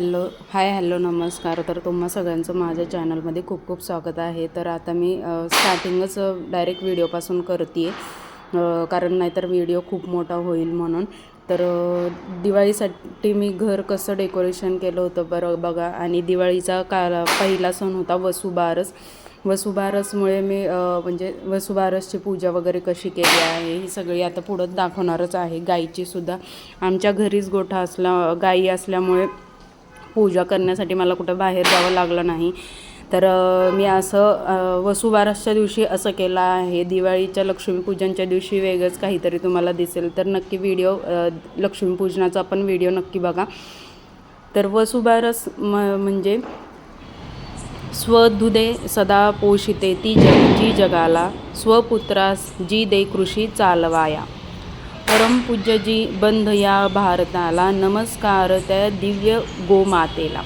Hello hi hello नमस्कार. तर तुम्हा सगळ्यांचं माझ्या चॅनलमध्ये खूप खूप स्वागत आहे. तर आता मी स्टार्टिंगच डायरेक्ट व्हिडिओपासून करते आहे कारण नाहीतर व्हिडिओ खूप मोठा होईल म्हणून. तर दिवाळीसाठी मी घर कसं डेकोरेशन केलं होतं बरं बघा. आणि दिवाळीचा काला पहिला सण होता वसुबारस. वसुबारसमुळे मी म्हणजे वसुबारसची पूजा वगैरे कशी केली आहे ही सगळी आता पुढं दाखवणारच आहे. गाईची सुद्धा. आमच्या घरीच गोठा असला गाई असल्यामुळे पूजा करण्यासाठी मला कुठं बाहेर जावं लागलं नाही. तर मी असं वसुबारसच्या दिवशी असं केलं आहे. दिवाळीच्या लक्ष्मीपूजनच्या दिवशी वेगळंच काहीतरी तुम्हाला दिसेल. तर नक्की व्हिडिओ लक्ष्मीपूजनाचा पण व्हिडिओ नक्की बघा. तर वसुबारस म म्हणजे स्वदुदे सदा पोषिते ती जग जी जगाला स्वपुत्रास जी दे कृषी चालवाया. परमपूज्यजी बंध या भारताला नमस्कार त्या दिव्य गोमातेला.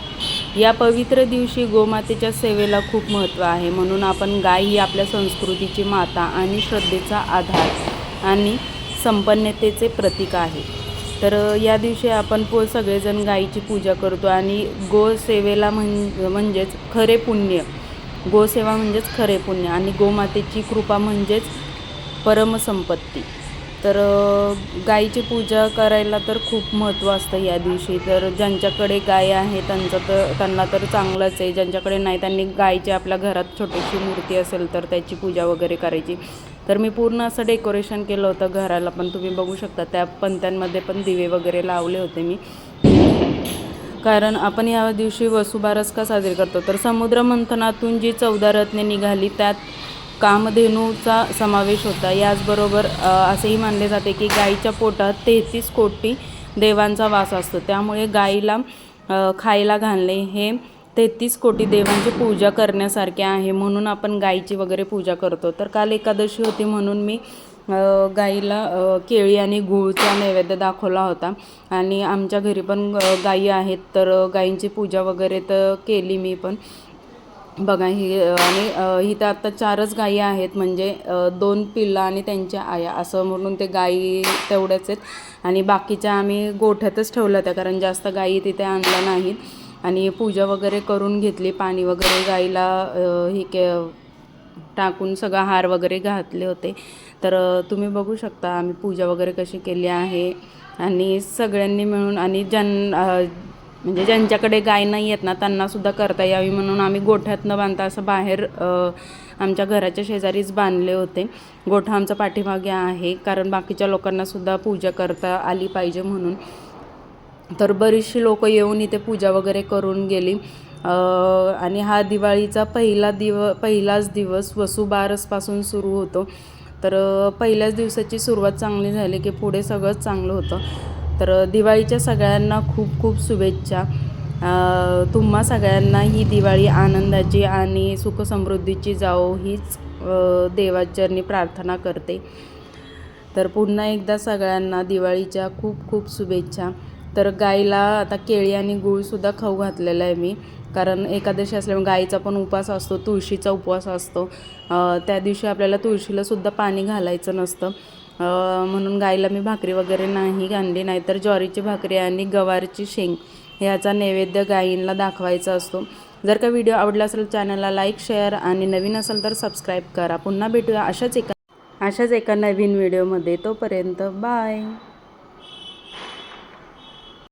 या पवित्र दिवशी गोमातेच्या सेवेला खूप महत्त्व आहे. म्हणून आपण गाय ही आपल्या संस्कृतीची माता आणि श्रद्धेचा आधार आणि संपन्नतेचे प्रतीक आहे. तर या दिवशी आपण पो सगळेजण गायीची पूजा करतो आणि गोसेवेला म्हण म्हणजेच खरे पुण्य गोसेवा म्हणजेच खरे पुण्य आणि गोमातेची कृपा म्हणजेच परमसंपत्ती तर गाईची पूजा करायला तर खूप महत्त्व असतं या दिवशी. तर ज्यांच्याकडे गाय आहे त्यांचं तर त्यांना तर चांगलंच आहे. ज्यांच्याकडे नाही त्यांनी गायची आपल्या घरात छोटीशी मूर्ती असेल तर त्याची पूजा वगैरे करायची. तर मी पूर्ण असं डेकोरेशन केलं होतं घराला पण तुम्ही बघू शकता त्या पंत्यांमध्ये पण दिवे वगैरे लावले होते मी. कारण आपण या दिवशी वसुबारस का साजरी करतो? तर समुद्र मंथनातून जी चौदा रत्ने निघाली त्यात कामधेनूचा समावेश होता. याचबरोबर असेही मानले जाते की गाईच्या पोटात तेहतीस कोटी देवांचा वास असतो. त्यामुळे गाईला खायला घालणे हे तेहतीस कोटी देवांची पूजा करण्यासारखे आहे. म्हणून आपण गाईची वगैरे पूजा करतो. तर काल एकादशी होती म्हणून मी गाईला केळी आणि गुळचा नैवेद्य दाखवला होता. आणि आमच्या घरी पण गाई गायी आहेत. तर गायींची पूजा वगैरे तर केली मी पण. बघा ही आणि ही तर आता चारच गायी आहेत म्हणजे दोन पिल्लं आणि त्यांच्या आया. असं म्हणून ते गायी तेवढ्याच आहेत. आणि बाकीच्या आम्ही गोठ्यातच ठेवल्या होत्या कारण जास्त गायी तिथे आणल्या नाहीत. आणि पूजा वगैरे करून घेतली पाणी वगैरे गाईला ही के टाकून सगळा हार वगैरे घातले होते. तर तुम्ही बघू शकता आम्ही पूजा वगैरे कशी केली आहे. आणि सगळ्यांनी मिळून आणि ज्यां म्हणजे ज्यांच्याकडे गाय नाही आहेत ना त्यांनासुद्धा करता यावी म्हणून आम्ही गोठ्यात न बांधता. असं बाहेर आमच्या घराच्या शेजारीच बांधले होते. गोठा आमचा पाठीमागे आहे कारण बाकीच्या लोकांनासुद्धा पूजा करता आली पाहिजे म्हणून. तर बरीचशी लोक येऊन इथे पूजा वगैरे करून गेली. आणि हा दिवाळीचा पहिला दिव पहिलाच दिवस वसुबारसपासून सुरू होतो. तर पहिल्याच दिवसाची सुरुवात चांगली झाली की पुढे सगळंच चांगलं होतं. तर दिवाळीच्या सगळ्यांना खूप खूप शुभेच्छा. तुम्हा सगळ्यांना ही दिवाळी आनंदाची आणि सुखसमृद्धीची जाओ हीच देवाचरणी प्रार्थना करते. तर पुन्हा एकदा सगळ्यांना दिवाळीच्या खूप खूप शुभेच्छा. तर गाईला आता केळी आणि गूळसुद्धा खाऊ घातलेला आहे मी. कारण एकादशी असल्यामुळे गाईचा पण उपवास असतो तुळशीचा उपवास असतो. त्या दिवशी आपल्याला तुळशीलासुद्धा पाणी घालायचं नसतं. म्हणून गायला मी भाकरी वगैरे नाही आणली नाहीतर ज्वारीची भाकरी आणि गवारची शेंग ह्याचा नैवेद्य गाईंना दाखवायचा असतो. जर का व्हिडिओ आवडला असेल चॅनलला लाईक शेअर आणि नवीन असेल तर सबस्क्राईब करा. पुन्हा भेटूया अशाच एका अशाच एका नवीन व्हिडिओमध्ये. तोपर्यंत बाय.